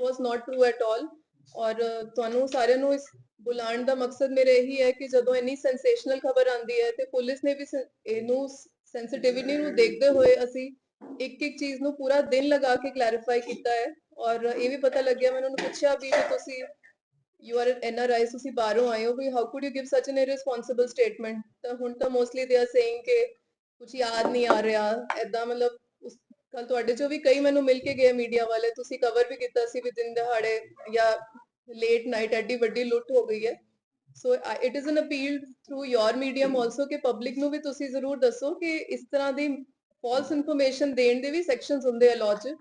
Was not true at all ਔਰ ਤੁਹਾਨੂੰ ਸਾਰਿਆਂ ਨੂੰ ਇਸ ਬੁਲਾਉਣ ਦਾ ਮਕਸਦ ਮੇਰਾ ਇਹੀ ਹੈ ਕਿ ਜਦੋਂ ਇੰਨੀ ਸੈਂਸੇਸ਼ਨਲ ਖਬਰ ਆਉਂਦੀ ਹੈ ਤੇ ਪੁਲਿਸ ਨੇ ਵੀ ਇਹਨੂੰ ਸੈਂਸਿਟਿਵਿਟੀ ਨੂੰ ਦੇਖਦੇ ਹੋਏ ਅਸੀਂ ਇੱਕ ਇੱਕ ਚੀਜ਼ ਨੂੰ ਪੂਰਾ ਦਿਨ ਲਗਾ ਕੇ ਕਲੈਰੀਫਾਈ ਕੀਤਾ ਹੈ। ਔਰ ਇਹ ਵੀ ਪਤਾ ਲੱਗਿਆ, ਮੈਂ ਉਹਨਾਂ ਨੂੰ ਪੁੱਛਿਆ ਵੀ ਕਿ ਤੁਸੀਂ you are N R I ਤੁਸੀਂ ਬਾਹਰੋਂ ਆਏ ਹੋ, ਵੀ how could you give such an irresponsible statement ਤਾਂ ਹੁਣ ਤਾਂ ਮੋਸਟਲੀ ਦੇ ਆਰ ਸੇਇੰਗ ਕਿ ਕੁਝ ਯਾਦ ਨਹੀਂ ਆ ਰਿਹਾ। ਐਦਾਂ ਮਤਲਬ ਕੱਲ ਤੁਹਾਡੇ ਚੋਂ ਵੀ ਕਈ ਮੈਨੂੰ ਮਿਲ ਕੇ ਗਏ ਮੀਡੀਆ ਵਾਲੇ, ਤੁਸੀਂ ਕਵਰ ਵੀ ਕੀਤਾ ਸੀ ਵੀ ਦਿਨ ਦਿਹਾੜੇ ਜਾਂ ਲੇਟ ਨਾਈਟ ਐਡੀ ਵੱਡੀ ਲੁੱਟ ਹੋ ਗਈ ਹੈ। So it is an appeal through your medium also ਕਿ ਪਬਲਿਕ ਨੂੰ ਵੀ ਤੁਸੀਂ ਜ਼ਰੂਰ ਦੱਸੋ ਕਿ ਇਸ ਤਰ੍ਹਾਂ ਦੀ ਫਾਲਸ ਇਨਫੋਰਮੇਸ਼ਨ ਦੇਣ ਦੇ ਵੀ ਸੈਕਸ਼ਨਸ ਹੁੰਦੇ ਆ ਲਾਅ 'ਚ।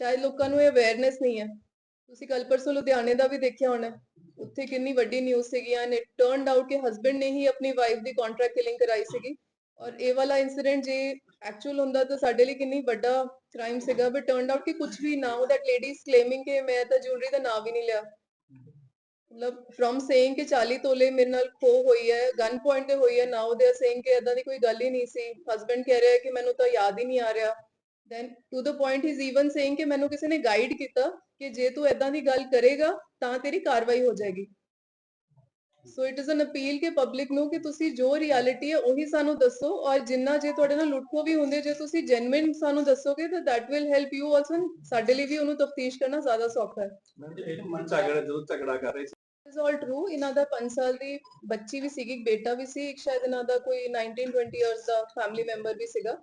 ਸ਼ਾਇਦ ਲੋਕਾਂ ਨੂੰ ਇਹ ਅਵੇਅਰਨੈਸ ਨਹੀਂ ਹੈ। ਤੁਸੀਂ ਕੱਲ ਪਰਸੋਂ ਲੁਧਿਆਣੇ ਦਾ ਵੀ ਦੇਖਿਆ ਹੋਣਾ। ਉੱਥੇ ਕਿੰਨੀ ਵੱਡੀ ਨਿਊਜ਼ ਸੀਗੀ ਐਂਡ ਇਟ ਟਰਨਡ ਆਊਟ ਕਿ ਹਸਬੰਡ ਨੇ ਹੀ ਆਪਣੀ ਵਾਈਫ ਦੀ ਕੰਟਰੈਕਟ ਕਿਲਿੰਗ ਕਰਾਈ ਸੀਗੀ। ਔਰ ਇਹ ਵਾਲਾ ਇਨਸੀਡੈਂਟ ਜੇ ਐਕਚੁਅਲ ਹੁੰਦਾ ਤਾਂ ਸਾਡੇ ਲਈ ਕਿੰਨੀ ਵੱਡਾ ਕ੍ਰਾਈਮ ਸੀਗਾ ਬਟ ਟਰਨਡ ਆਊਟ ਕਿ ਕੁਝ ਵੀ ਨਾਓ ਦੈਟ ਲੇਡੀ ਕਲੇਮਿੰਗ ਕਿ ਮੈਂ ਤਾਂ ਜੁਐਲਰੀ ਦਾ ਨਾਮ ਵੀ ਨਹੀਂ ਲਿਆ। ਮਤਲਬ ਫਰਮ ਸੇਇੰਗ ਕਿ 40 ਤੋਲੇ ਮੇਰੇ ਨਾਲ ਖੋ ਹੋਈ ਹੈ ਗਨ ਪੁਆਇੰਟ ਤੇ ਹੋਈ ਹੈ ਨਾਓ ਦੇ ਸੇਇੰਗ ਕਿ ਇਦਾਂ ਦੀ ਕੋਈ ਗੱਲ ਹੀ ਨਹੀਂ ਸੀ। ਹਸਬੰਡ ਕਹਿ ਰਿਹਾ ਕਿ ਮੈਨੂੰ ਤਾਂ ਯਾਦ ਹੀ ਨਹੀਂ ਆ ਰਿਹਾ। Then to the point is even saying ਕਿ ਮੈਨੂੰ ਕਿਸੇ ਨੇ ਗਾਈਡ ਕੀਤਾ ਕਿ ਜੇ ਤੂੰ ਇਦਾਂ ਦੀ ਗੱਲ ਕਰੇਗਾ, ਤਾਂ ਤੇਰੀ ਕਾਰਵਾਈ ਹੋ ਜਾਏਗੀ। So it is an appeal ਕਿ ਪਬਲਿਕ ਨੂੰ ਕਿ ਤੁਸੀਂ ਜੋ ਰਿਐਲਿਟੀ ਹੈ ਉਹੀ ਸਾਨੂੰ ਦੱਸੋ ਔਰ ਜਿੰਨਾ ਜੇ ਤੁਹਾਡੇ ਨਾਲ ਲੁੱਟਖੋ ਵੀ ਹੁੰਦੇ ਜੇ ਤੁਸੀਂ ਜੈਨੂਇਨ ਸਾਨੂੰ ਦੱਸੋਗੇ ਤਾਂ that will help you also ਸਾਡੇ ਲਈ ਵੀ ਉਹਨੂੰ ਤਫਤੀਸ਼ ਕਰਨਾ ਜ਼ਿਆਦਾ ਸੌਖਾ ਹੈ। ਮਨ ਝਗੜਾ ਜਦੋਂ ਝਗੜਾ ਕਰ ਰਹੇ ਸੀ। ਇਜ਼ ਆਲ ਟਰੂ ਇਹਨਾਂ ਦਾ 5 ਸਾਲ ਦੀ ਬੱਚੀ ਵੀ ਸੀਗੀ ਬੇਟਾ ਵੀ ਸੀ ਇੱਕ ਸ਼ਾਇਦ ਇਹਨਾਂ ਦਾ ਕੋਈ 19 20 ਇਅਰਸ ਦਾ ਫੈਮਿਲੀ ਮੈਂਬਰ ਵੀ ਸੀਗਾ।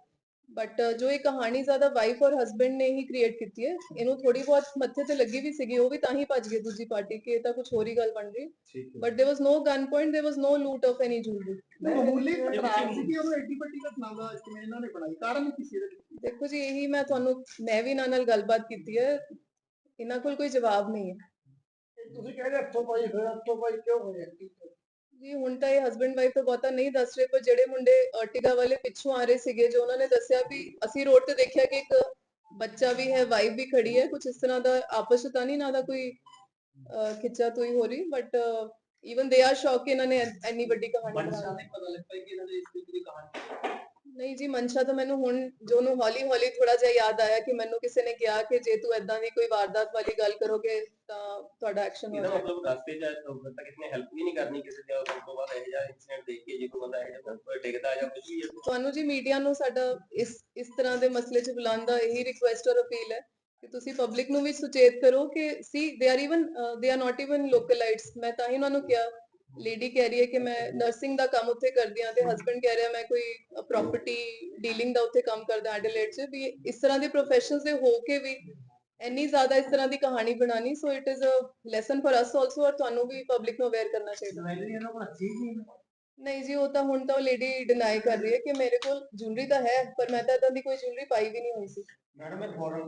ਬਟ ਜੋ ਇਹ ਕਹਾਣੀ ਜ਼ਿਆਦਾ ਵਾਈਫ ਔਰ ਹਸਬੰਡ ਨੇ ਹੀ ਕ੍ਰੀਏਟ ਕੀਤੀ ਹੈ ਇਹਨੂੰ ਥੋੜੀ ਬਹੁਤ ਮੱਥੇ ਤੇ ਲੱਗੀ ਵੀ ਸੀਗੀ ਉਹ ਵੀ ਤਾਂ ਹੀ ਭੱਜ ਗਏ ਦੂਜੀ ਪਾਰਟੀ ਕਿ ਇਹ ਤਾਂ ਕੁਝ ਹੋਰ ਹੀ ਗੱਲ ਬਣ ਰਹੀ ਠੀਕ but there was no gun point there was no loot of any jewellery ਮਾਮੂਲੀ ਘਟਨਾ ਸੀ ਕਿ ਉਹਨੂੰ ਐਡੀ ਵੱਡੀ ਘਟਨਾ ਦਾ ਕਿਵੇਂ ਇਹਨਾਂ ਨੇ ਬਣਾਈ ਕਾਰਨ ਕੀ ਸੀ ਇਹਦੇ ਪਿੱਛੇ? ਦੇਖੋ ਜੀ ਇਹੀ ਮੈਂ ਤੁਹਾਨੂੰ ਮੈਂ ਵੀ ਇਹਨਾਂ ਨਾਲ ਗੱਲਬਾਤ ਕੀਤੀ ਹੈ ਇਹਨਾਂ ਕੋਲ ਕੋਈ ਜਵਾਬ ਨਹੀਂ ਹੈ ਤੁਸੀਂ ਕਹਿੰਦੇ ਹੱਥੋਂ ਪਾਈ ਹੋਇਆ ਹੱਥੋਂ ਪਾਈ ਕਿਉਂ ਹੋਇਆ ਕੀ ਜੀ ਹੁਣ ਤਾਂ ਇਹ ਹਸਬੰਡ ਵਾਈਫ ਤਾਂ ਬਹੁਤਾ ਨਹੀਂ ਦੱਸ ਰਹੇ ਪਰ ਜਿਹੜੇ ਮੁੰਡੇ ਅਰਟਿਗਾ ਵਾਲੇ ਪਿੱਛੋਂ ਆ ਰਹੇ ਸੀਗੇ ਜੋ ਉਹਨਾਂ ਨੇ ਦੱਸਿਆ ਵੀ ਅਸੀਂ ਰੋਡ ਤੇ ਦੇਖਿਆ ਕਿ ਇੱਕ ਬੱਚਾ ਵੀ ਹੈ ਵਾਈਫ ਵੀ ਖੜੀ ਹੈ ਕੁਝ ਇਸ ਤਰ੍ਹਾਂ ਦਾ ਆਪਸ ਵਿੱਚ ਤਾਂ ਨਹੀਂ ਨਾ ਦਾ ਕੋਈ ਖਿੱਚਾ ਤੋਈ ਹੋ ਰਹੀ ਬਟ ਇਵਨ ਦੇ ਆਰ ਸ਼ੌਕ ਇਹਨਾਂ ਨੇ ਐ- ਇੰਨੀ ਵੱਡੀ ਕਹਾਣੀ ਬਣਾ। ਪਤਾ ਲੱਗਦਾ ਕਿ ਇਹਨਾਂ ਦੇ ਇਸ ਦੀ ਕਹਾਣੀ ਨਹੀਂ ਜੀ ਮਨਸ਼ਾ ਤਾਂ ਮੈਨੂੰ ਹੁਣ ਜੋ ਨੂੰ ਹੌਲੀ ਹੌਲੀ ਥੋੜਾ ਜਿਹਾ ਯਾਦ ਆਇਆ ਕਿ ਮੈਨੂੰ ਕਿਸੇ ਨੇ ਕਿਹਾ ਕਿ ਜੇ ਤੂੰ ਐਦਾਂ ਦੀ ਕੋਈ ਵਾਰਦਾਤ ਵਾਲੀ ਗੱਲ ਕਰੋਗੇ ਤਾਂ ਤੁਹਾਡਾ ਐਕਸ਼ਨ ਹੋ ਇਹਦਾ ਜਾਏਗਾ। ਮਤਲਬ ਰਸਤੇ 'ਚ ਉਦੋਂ ਤੱਕ ਇਸਨੇ ਹੈਲਪ ਵੀ ਨਹੀਂ ਕਰਨੀ ਕਿਸੇ ਦੇ ਉਸ ਤੋਂ ਬਾਅਦ ਇਹ ਜਿਹਾ ਇਨਸੀਡੈਂਟ ਦੇਖ ਕੇ ਜੇ ਕੋਈ ਬੰਦਾ ਇਹ ਜਿਹਾ ਕੋਈ ਡਿੱਗਦਾ ਜਾਂ ਕੁਝ ਵੀ ਹੈ। ਤੁਹਾਨੂੰ ਜੀ ਮੀਡੀਆ ਨੂੰ ਸਾਡਾ ਇਸ ਇਸ ਤਰ੍ਹਾਂ ਦੇ ਮਸਲੇ 'ਚ ਬੁਲਾਉਣ ਦਾ ਇਹੀ ਰਿਕੁਐਸਟ ਔਰ ਅਪੀਲ ਹੈ ਕਿ ਤੁਸੀਂ ਪਬਲਿਕ ਨੂੰ ਵੀ ਸੁਚੇਤ ਕਰੋ ਕਿ ਸੀ they are even they are not even localites ਮੈਂ ਤਾਂ ਹੀ ਉਹਨਾਂ ਨੂੰ ਕਿਹਾ ਲੇਡੀ ਕਹਿ ਰਹੀ ਹੈ ਕਿ ਮੈਂ ਨਰਸਿੰਗ ਦਾ ਕੰਮ ਉੱਥੇ ਕਰਦੀ ਹਾਂ ਤੇ ਹਸਬੰਡ ਕਹਿ ਰਿਹਾ ਮੈਂ ਕੋਈ ਪ੍ਰਾਪਰਟੀ ਡੀਲਿੰਗ ਦਾ ਉੱਥੇ ਕੰਮ ਕਰਦਾ ਐਡਲੇਟ 'ਚ ਵੀ ਇਸ ਤਰ੍ਹਾਂ ਦੇ ਪ੍ਰੋਫੈਸ਼ਨਸ ਦੇ ਹੋ ਕੇ ਵੀ ਇੰਨੀ ਜ਼ਿਆਦਾ ਇਸ ਤਰ੍ਹਾਂ ਦੀ ਕਹਾਣੀ ਬਣਾਣੀ so it is a lesson for us also ਔਰ ਤੁਹਾਨੂੰ ਵੀ ਪਬਲਿਕ ਨੂੰ ਅਵੇਅਰ ਕਰਨਾ ਚਾਹੀਦਾ। ਨਹੀਂ ਜੀ ਉਹ ਤਾਂ ਹੁਣ ਤਾਂ ਉਹ ਲੇਡੀ ਡਿਨਾਈ ਕਰ ਰਹੀ ਹੈ ਕਿ ਮੇਰੇ ਕੋਲ ਜੁਐਲਰੀ ਤਾਂ ਹੈ ਪਰ ਮੈਂ ਤਾਂ ਇਦਾਂ ਦੀ ਕੋਈ ਜੁਐਲਰੀ ਪਾਈ ਵੀ ਨਹੀਂ ਹੋਈ ਸੀ। Madam foreign